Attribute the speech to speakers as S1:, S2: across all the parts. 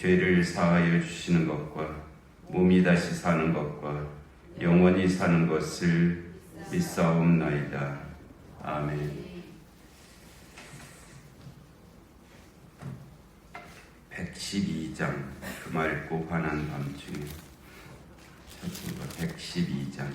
S1: 죄를 사하여 주시는 것과 몸이 다시 사는 것과 영원히 사는 것을 믿사옵나이다. 아멘. 112장 그 맑고 환한 밤중에 찾은 거 112장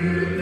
S1: Yeah.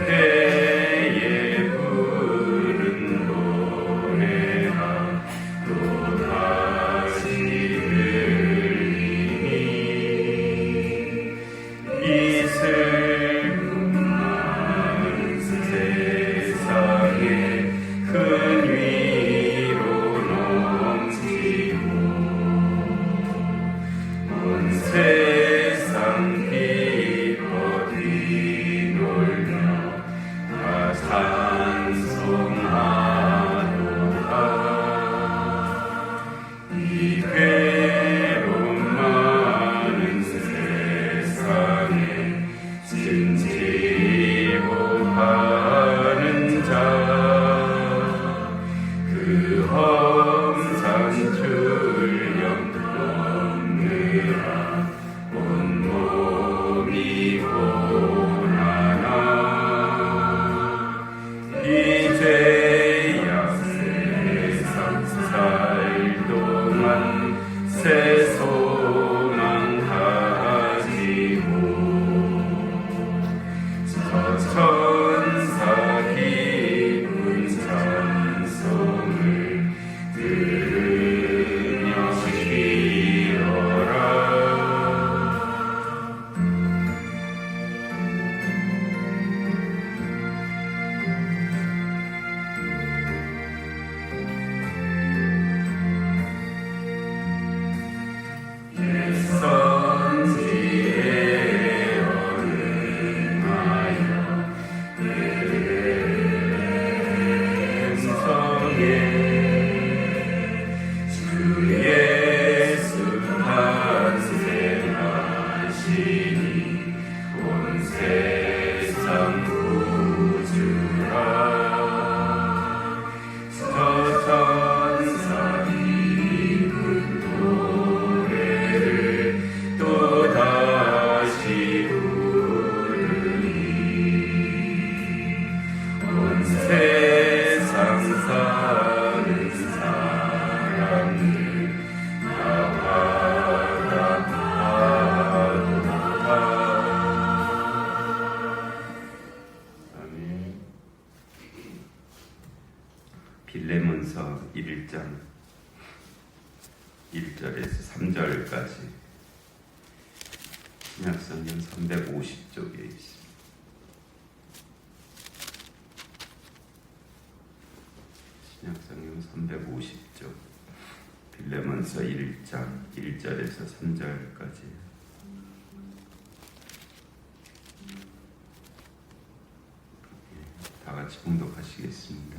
S1: 다 같이 봉독하시겠습니다.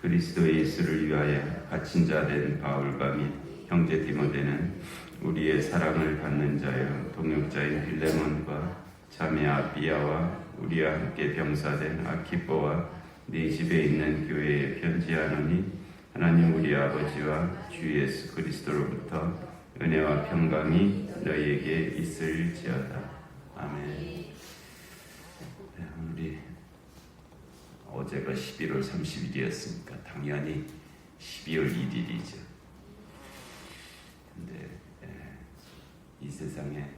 S1: 그리스도 예수를 위하여 갇힌 자된 바울과 및 형제 디모데는 우리의 사랑을 받는 자여 동역자인 빌레몬과 자매 아비아와 우리와 함께 병사된 아키포와 네 집에 있는 교회에 편지하노니 하나님 우리 아버지와 주 예수 그리스도로부터 은혜와 평강이 너희에게 있을지어다. 아멘. 네, 우리 어제가 11월 30일이었으니까 당연히 12월 1일이죠. 근데 예, 이 세상에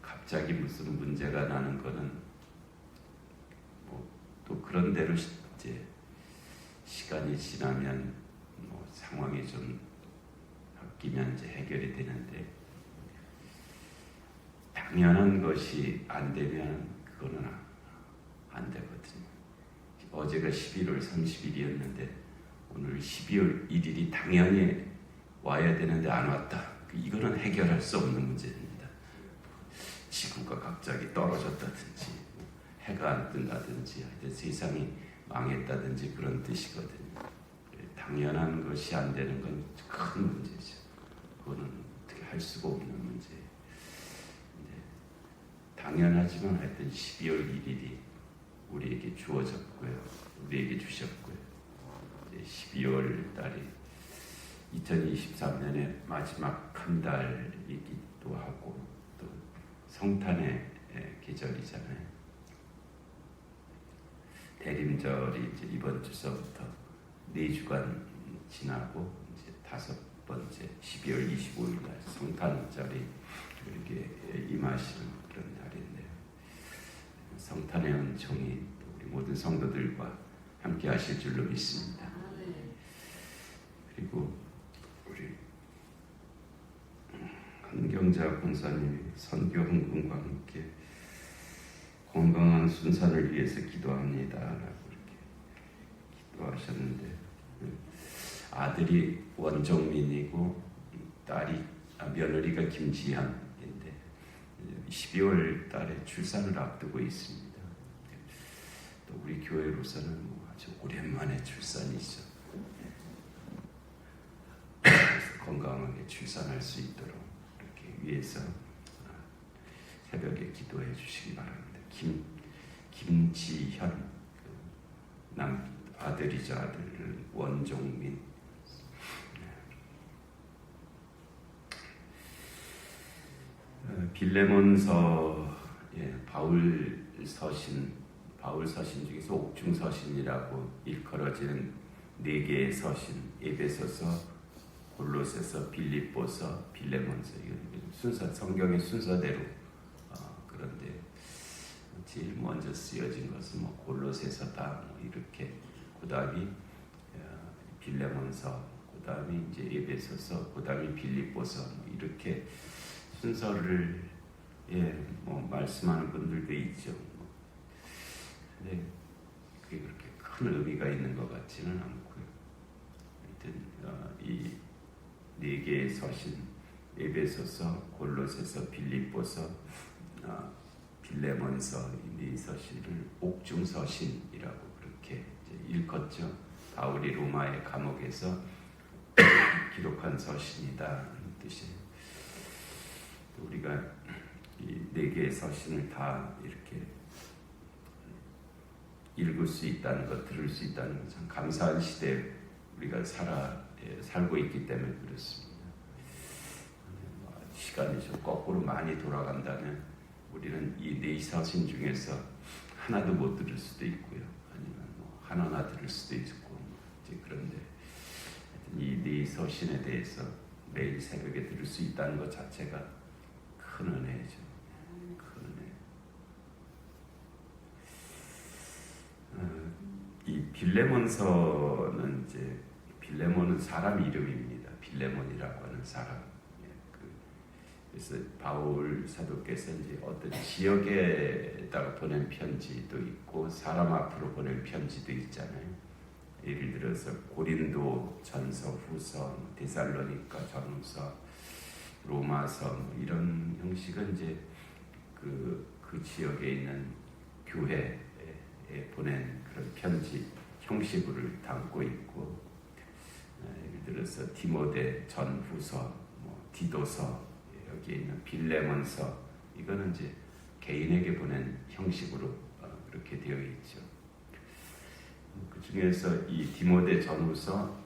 S1: 갑자기 무슨 문제가 나는 거는 뭐 또 그런 대로 시- 이제 시간이 지나면 뭐 상황이 좀 바뀌면 이제 해결이 되는데 당연한 것이 안 되면 그거는 아- 안 되거든요. 어제가 11월 30일이었는데 오늘 12월 1일이 당연히 와야 되는데 안 왔다. 이거는 해결할 수 없는 문제입니다. 지구가 갑자기 떨어졌다든지 해가 안 뜬다든지 하여튼 세상이 망했다든지 그런 뜻이거든요. 당연한 것이 안 되는 건 큰 문제죠. 그거는 어떻게 할 수가 없는. 근데 당연하지만 하여튼 12월 1일이 우리에게 주어졌고요. 우리에게 주셨고요. 이제 12월 달이 2023년의 마지막 한 달이기도 하고 또 성탄의 예, 계절이잖아요. 대림절이 이제 이번 주서부터 네 주간 지나고 이제 다섯 번째 12월 25일 날 성탄절이 이렇게 임하시는 그런 날인데요. 성탄의 은총이 또 우리 모든 성도들과 함께 하실 줄로 믿습니다. 그리고 우리 한경자 권사님이 선교 헌금과 함께 건강한 순산을 위해서 기도합니다라고 이렇게 기도하셨는데 아들이 원정민이고 딸이 아, 며느리가 김지현인데 12월 달에 출산을 앞두고 있습니다. 또 우리 교회로서는 뭐 아주 오랜만에 출산이죠. 건강하게 출산할 수 있도록 이렇게 위해서 아, 새벽에 기도해 주시기 바랍니다. 김 김지현 그남 아들이자 아들 원종민 어, 빌레몬서 예, 바울 서신 바울 서신 중에서 옥중 서신이라고 일컬어지는 네 개의 서신 에베소서 골로새서 빌립보서 빌레몬서 순서 성경의 순서대로 어, 그런데 제일 먼저 쓰여진 것은 뭐 골로새서다 뭐 이렇게 그다음이 어, 빌레몬서 그다음이 이제 에베소서 그다음이 빌립보서 뭐 이렇게 순서를 예, 뭐 말씀하는 분들도 있죠. 뭐. 근데 그게 그렇게 큰 의미가 있는 것 같지는 않고요. 하여튼 어, 이네 개의 서신 에베소서, 골로새서, 빌립보서, 어, 빌레몬서 이네 서신을 옥중 서신이라고 그렇게 일컫죠. 바울이 로마의 감옥에서 기록한 서신이다 뜻이에요. 또 우리가 이 네 개의 서신을 다 이렇게 읽을 수 있다는 것, 들을 수 있다는 것 참 감사한 시대에 우리가 살아 예, 살고 있기 때문에 그렇습니다. 뭐 시간이 좀 거꾸로 많이 돌아간다면 우리는 이 네 서신 중에서 하나도 못 들을 수도 있고요, 아니면 뭐 하나나 들을 수도 있고 뭐 이제 그런데 이 네 서신에 대해서 매일 새벽에 들을 수 있다는 것 자체가 큰 은혜죠. 큰 은혜. 어, 이 빌레몬서는 이제 빌레몬은 사람 이름입니다. 빌레몬이라고 하는 사람. 예, 그, 그래서 바울 사도께서 이제 어떤 지역에다가 보낸 편지도 있고 사람 앞으로 보낸 편지도 있잖아요. 예를 들어서 고린도 전서 후서 데살로니가 전후서 로마서 뭐 이런 형식은 이제 그, 그 지역에 있는 교회에 보낸 그런 편지 형식을 담고 있고 어, 예를 들어서 디모데 전후서 뭐 디도서 여기에 있는 빌레몬서 이거는 이제 개인에게 보낸 형식으로 어, 그렇게 되어 있죠. 그 중에서 이 디모데 전후서,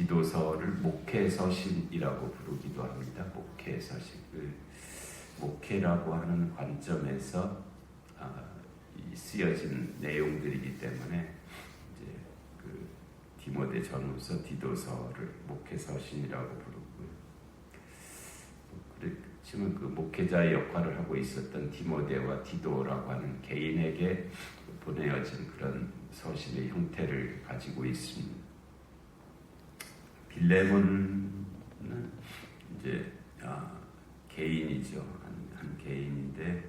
S1: 디도서를 목회서신이라고 부르기도 합니다. 목회서신. 그 목회라고 하는 관점에서 아, 이 쓰여진 내용들이기 때문에 이제 그 디모데 전후서, 디도서를 목회서신이라고 부르고요. 그렇지만 그 목회자의 역할을 하고 있었던 디모데와 디도라고 하는 개인에게 보내어진 그런 서신의 형태를 가지고 있습니다. 빌레몬은 이제 아, 개인이죠. 한, 한 개인인데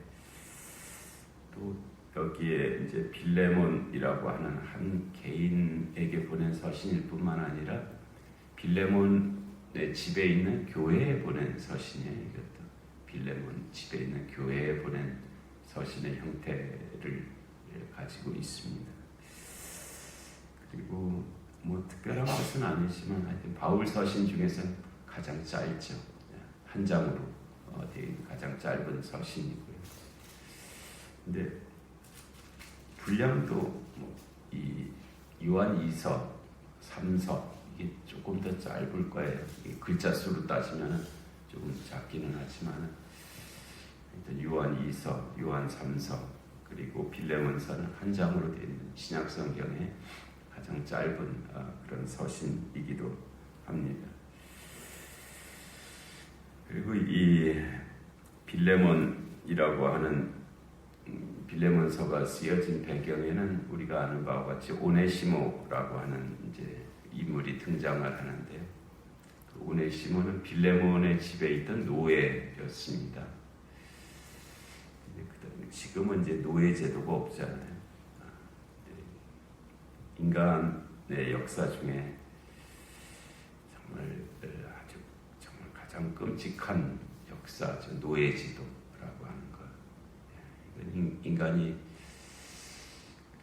S1: 또 여기에 이제 빌레몬이라고 하는 한 개인에게 보낸 서신일 뿐만 아니라 빌레몬의 집에 있는 교회에 보낸 서신이에요. 이것도 빌레몬 집에 있는 교회에 보낸 서신의 형태를 가지고 있습니다. 그리고 뭐 특별한 것은 아니지만 하여튼 바울 서신 중에서 가장 짧죠. 한 장으로 어, 된 가장 짧은 서신이고요. 근데 분량도 뭐 이 요한 2서, 3서 이게 조금 더 짧을 거예요. 글자 수로 따지면 조금 작기는 하지만 하여튼 요한 2서, 요한 3서 그리고 빌레몬서는 한 장으로 되어 있는 신약 성경의 가장 짧은 어, 그런 서신이기도 합니다. 그리고 이 빌레몬이라고 하는 음, 빌레몬서가 쓰여진 배경에는 우리가 아는 바와 같이 오네시모라고 하는 이제 인물이 등장을 하는데 그 오네시모는 빌레몬의 집에 있던 노예였습니다. 지금은 이제 노예 제도가 없잖아요. 인간의 역사 중에 정말 아주 정말 가장 끔찍한 역사죠 노예지도라고 하는 것. 예, 인간이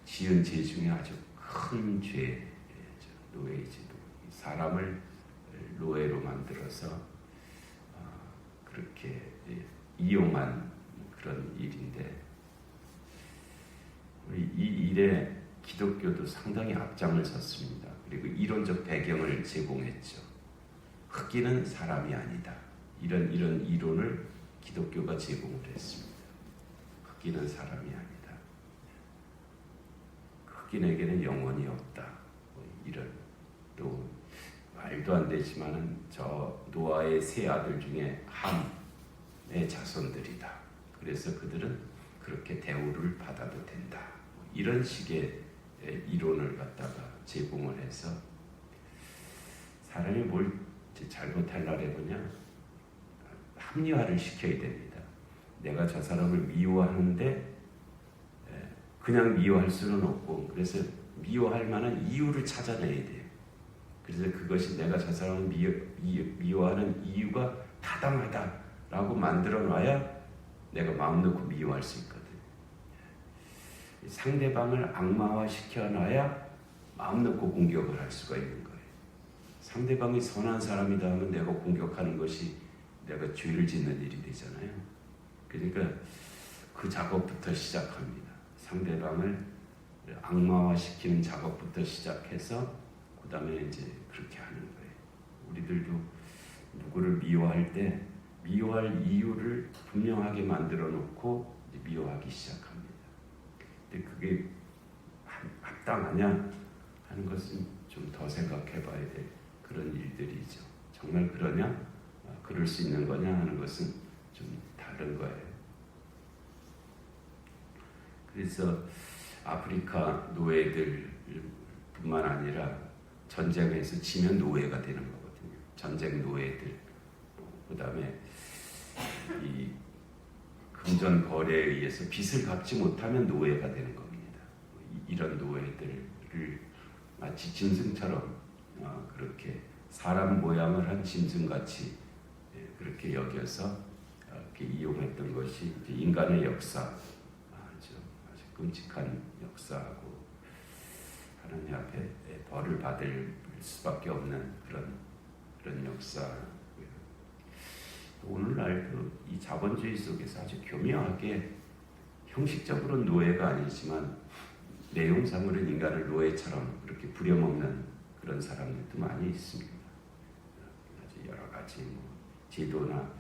S1: 지은 죄 중에 아주 큰 죄죠 노예지도. 사람을 노예로 만들어서 어, 그렇게 이용한 그런 일인데 우리 이 일에 기독교도 상당히 앞장을 섰습니다. 그리고 이론적 배경을 제공했죠. 흑인은 사람이 아니다. 이런 이런 이론을 기독교가 제공을 했습니다. 흑인은 사람이 아니다. 흑인에게는 영혼이 없다. 뭐 이런 또 말도 안 되지만은 저 노아의 세 아들 중에 함의 자손들이다. 그래서 그들은 그렇게 대우를 받아도 된다. 뭐 이런 식의 이론을 갖다가 제공을 해서 사람이 뭘 잘못하려고 해보냐 합리화를 시켜야 됩니다. 내가 저 사람을 미워하는데 그냥 미워할 수는 없고 그래서 미워할 만한 이유를 찾아내야 돼요. 그래서 그것이 내가 저 사람을 미워, 미워하는 이유가 타당하다라고 만들어 놔야 내가 마음 놓고 미워할 수 있거든. 상대방을 악마화 시켜놔야 마음 놓고 공격을 할 수가 있는 거예요. 상대방이 선한 사람이다 하면 내가 공격하는 것이 내가 죄를 짓는 일이 되잖아요. 그러니까 그 작업부터 시작합니다. 상대방을 악마화 시키는 작업부터 시작해서 그 다음에 이제 그렇게 하는 거예요. 우리들도 누구를 미워할 때 미워할 이유를 분명하게 만들어 놓고 미워하기 시작합니다. 근데 그게 합당하냐 하는 것은 좀 더 생각해 봐야 될 그런 일들이죠. 정말 그러냐? 아, 그럴 수 있는 거냐 하는 것은 좀 다른 거예요. 그래서 아프리카 노예들 뿐만 아니라 전쟁에서 지면 노예가 되는 거거든요. 전쟁 노예들. 그 다음에 이 금전 거래에 의해서 빚을 갚지 못하면 노예가 되는 겁니다. 이런 노예들을 마치 짐승처럼 어, 그렇게 사람 모양을 한 짐승같이 예, 그렇게 여겨서 어, 이렇게 이용했던 것이 인간의 역사 아주 아주 끔찍한 역사하고 하나님 앞에 예, 벌을 받을 수밖에 없는 그런 그런 역사고요. 오늘날도 이 자본주의 속에서 아주 교묘하게 형식적으로는 노예가 아니지만 내용상으로는 인간을 노예처럼 그렇게 부려먹는 그런 사람들도 많이 있습니다. 아주 여러 가지 뭐 제도나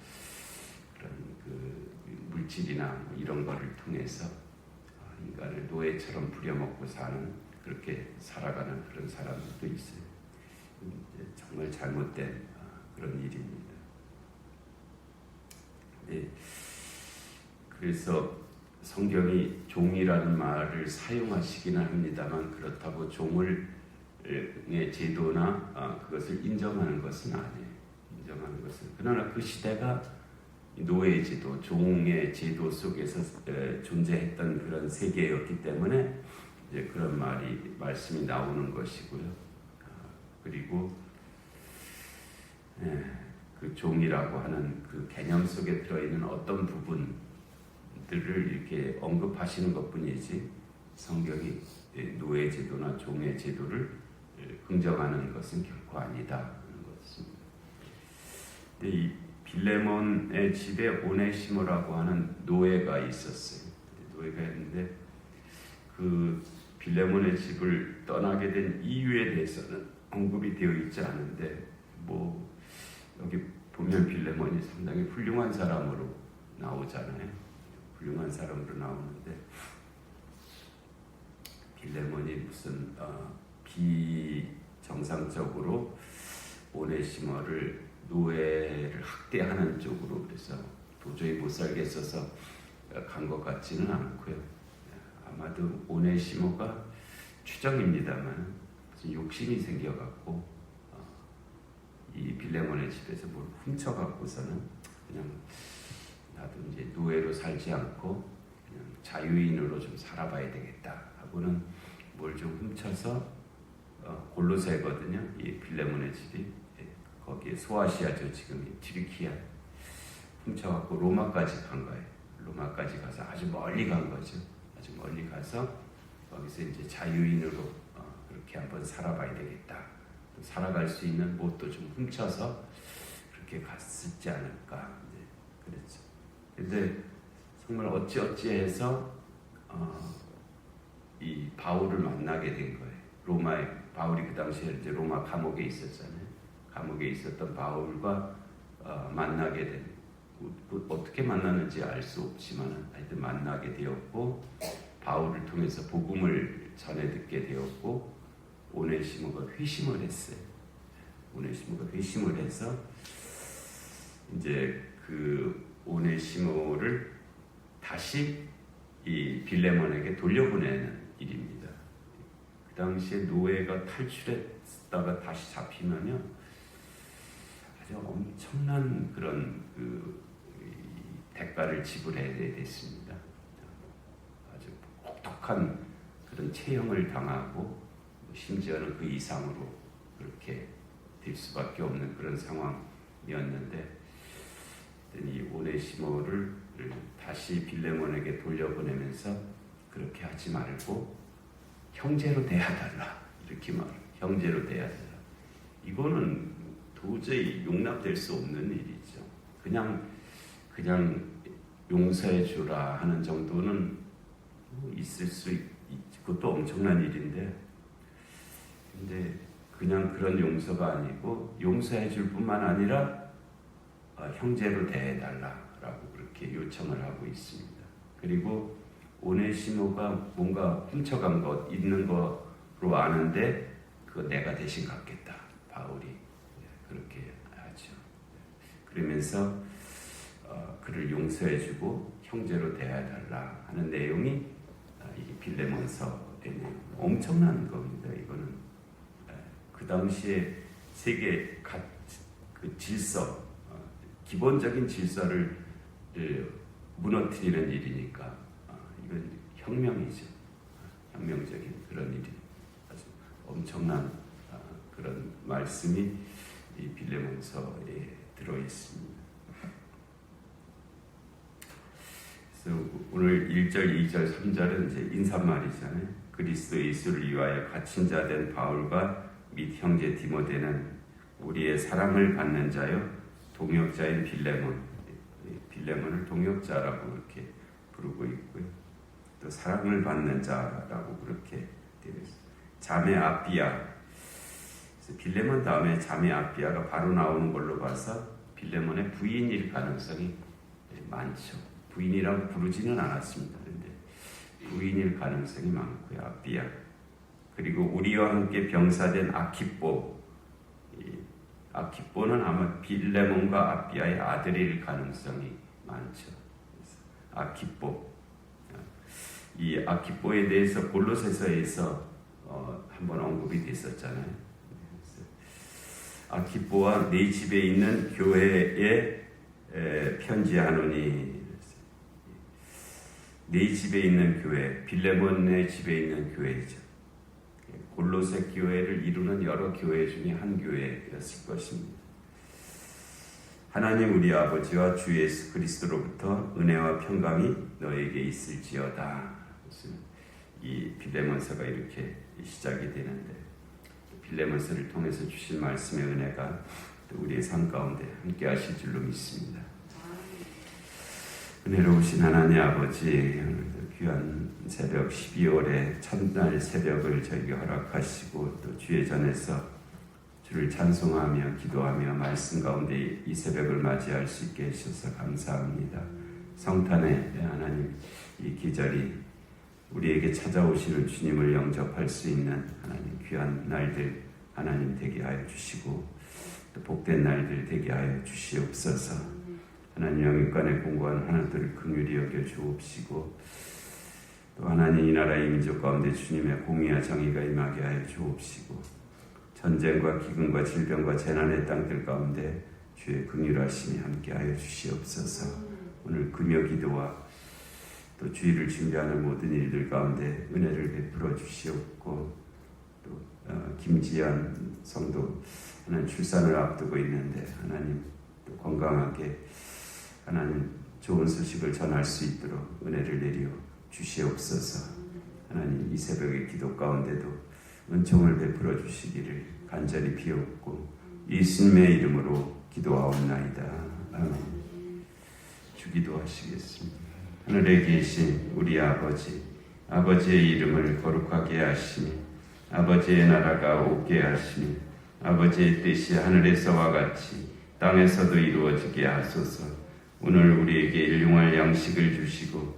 S1: 그런 그 물질이나 뭐 이런 거를 통해서 어, 인간을 노예처럼 부려먹고 사는 그렇게 살아가는 그런 사람들도 있어요. 정말 잘못된 어, 그런 일입니다. 네. 그래서 성경이 종이라는 말을 사용하시기는 합니다만 그렇다고 종을 의 제도나 아, 그것을 인정하는 것은 아니에요. 인정하는 것은 그러나 그 시대가 노예 제도, 종의 제도 속에서 에, 존재했던 그런 세계였기 때문에 이제 그런 말이 말씀이 나오는 것이고요. 아, 그리고 예, 그 종이라고 하는 그 개념 속에 들어있는 어떤 부분들을 이렇게 언급하시는 것 뿐이지 성경이 예, 노예 제도나 종의 제도를 예, 긍정하는 것은 결코 아니다 하는 이 빌레몬의 집에 오네시모라고 하는 노예가 있었어요. 노예가 있는데 그 빌레몬의 집을 떠나게 된 이유에 대해서는 언급이 되어 있지 않은데 뭐 여기 보면 빌레몬이 상당히 훌륭한 사람으로 나오잖아요. 훌륭한 사람으로 나오는데 빌레몬이 무슨 어, 비정상적으로 오네시머를 노예를 학대하는 쪽으로 그래서 도저히 못 살겠어서 간 것 같지는 않고요. 아마도 오네시모가 추정입니다만 욕심이 생겨갖고 어, 이 빌레몬의 집에서 뭘 훔쳐갖고서는 그냥 나도 이제 노예로 살지 않고 그냥 자유인으로 좀 살아봐야 되겠다 하고는 뭘 좀 훔쳐서 어, 골로새거든요. 이 빌레몬의 집이 예, 거기에 소아시아죠 지금 이 튀르키아 훔쳐갖고 로마까지 간 거예요. 로마까지 가서 아주 멀리 간 거죠. 아주 멀리 가서 거기서 이제 자유인으로 어, 그렇게 한번 살아봐야 되겠다. 또 살아갈 수 있는 뭣도 좀 훔쳐서 그렇게 갔었지 않을까. 이제 그랬죠. 근데 정말 어찌 어찌해서 어, 이 바울을 만나게 된 거예요. 로마에 바울이 그 당시에 이제 로마 감옥에 있었잖아요. 감옥에 있었던 바울과 어, 만나게 된그 어떻게 만났는지 알 수 없지만 하여튼 만나게 되었고 바울을 통해서 복음을 전해 듣게 되었고 오네시모가 회심을 했어요. 오네시모가 회심을 해서 이제 그 오네시모를 다시 이 빌레몬에게 돌려보내는 일입니다. 그 당시에 노예가 탈출했다가 다시 잡히면요 아주 엄청난 그런 그 대가를 지불해야 됐습니다. 아주 혹독한 그런 체형을 당하고 심지어는 그 이상으로 그렇게 될 수밖에 없는 그런 상황이었는데 이 오네시모를 다시 빌레몬에게 돌려보내면서 그렇게 하지 말고 형제로 대하달라 이렇게 말 형제로 대하달라 이거는 도저히 용납될 수 없는 일이죠. 그냥 그냥 용서해 주라 하는 정도는 뭐 있을 수 있, 그것도 엄청난 일인데 근데 그냥 그런 용서가 아니고 용서해 줄 뿐만 아니라 어, 형제로 대해달라라고 그렇게 요청을 하고 있습니다. 그리고 오네시모가 뭔가 훔쳐간 것 있는 거로 아는데 그거 내가 대신 갚겠다 바울이 네, 그렇게 하죠. 그러면서 어, 그를 용서해주고 형제로 대해달라 하는 내용이 어, 이 빌레몬서의 내용 엄청난 겁니다. 이거는 네, 그 당시에 세계 가, 그 질서 어, 기본적인 질서를 무너뜨리는 일이니까 이건 혁명이죠. 혁명적인 그런 일이 아주 엄청 엄청난 아, 그런 말씀이 이 빌레몬서에 들어 있습니다. 그래서 오늘 1절, 2절, 3절은 이제 인사말이잖아요. 그리스도 예수를 위하여 갇힌 자 된 바울과 및 형제 디모데는 우리의 사랑을 받는 자요 동역자인 빌레몬 빌레몬을 동역자라고 이렇게 부르고 있고요. 또 사랑을 받는 자라고 그렇게 되어 있습니다. 자매 아비아 빌레몬 다음에 자매 아비아가 바로 나오는 걸로 봐서 빌레몬의 부인일 가능성이 많죠. 부인이라고 부르지는 않았습니다. 그런데 부인일 가능성이 많고요. 아비아 그리고 우리와 함께 병사된 아키뽀 이 아키뽀는 아마 빌레몬과 아비아의 아들일 가능성이 많죠. 아키뽀 이 아키뽀에 대해서 골로새서에서 어, 한번 언급이 됐었잖아요. 아키뽀와 네 집에 있는 교회에 에, 편지하노니 네 집에 있는 교회, 빌레몬의 집에 있는 교회죠. 골로새 교회를 이루는 여러 교회 중에 한 교회였을 것입니다. 하나님 우리 아버지와 주 예수 그리스도로부터 은혜와 평강이 너에게 있을지어다. 이 빌레몬서가 이렇게 시작이 되는데 빌레몬서를 통해서 주신 말씀의 은혜가 또 우리의 삶 가운데 함께 하실 줄로 믿습니다. 은혜로우신 하나님 아버지 귀한 새벽 12월의 첫날 새벽을 저에게 허락하시고 또 주의 전에서 주를 찬송하며 기도하며 말씀 가운데 이 새벽을 맞이할 수 있게 해주셔서 감사합니다. 성탄의 하나님 이 기절이 우리에게 찾아오시는 주님을 영접할 수 있는 하나님 귀한 날들 하나님 되게 하여 주시고 또 복된 날들 되게 하여 주시옵소서. 하나님 영육간에 공고한 하나님들을 긍휼히 여겨 주옵시고 또 하나님 이 나라의 민족 가운데 주님의 공의와 정의가 임하게 하여 주옵시고 전쟁과 기근과 질병과 재난의 땅들 가운데 주의 긍휼하심이 함께하여 주시옵소서. 오늘 금요 기도와 또 주의를 준비하는 모든 일들 가운데 은혜를 베풀어 주시옵고 또 어, 김지연 성도 하나님 출산을 앞두고 있는데 하나님 또 건강하게 하나님 좋은 소식을 전할 수 있도록 은혜를 내려 주시옵소서. 하나님 이 새벽의 기도 가운데도 은총을 베풀어 주시기를 간절히 비옵고 예수님의 이름으로 기도하옵나이다. 아멘. 주기도 하시겠습니다. 하늘에 계신 우리 아버지, 아버지의 이름을 거룩하게 하시니 아버지의 나라가 오게 하시니 아버지의 뜻이 하늘에서와 같이 땅에서도 이루어지게 하소서. 오늘 우리에게 일용할 양식을 주시고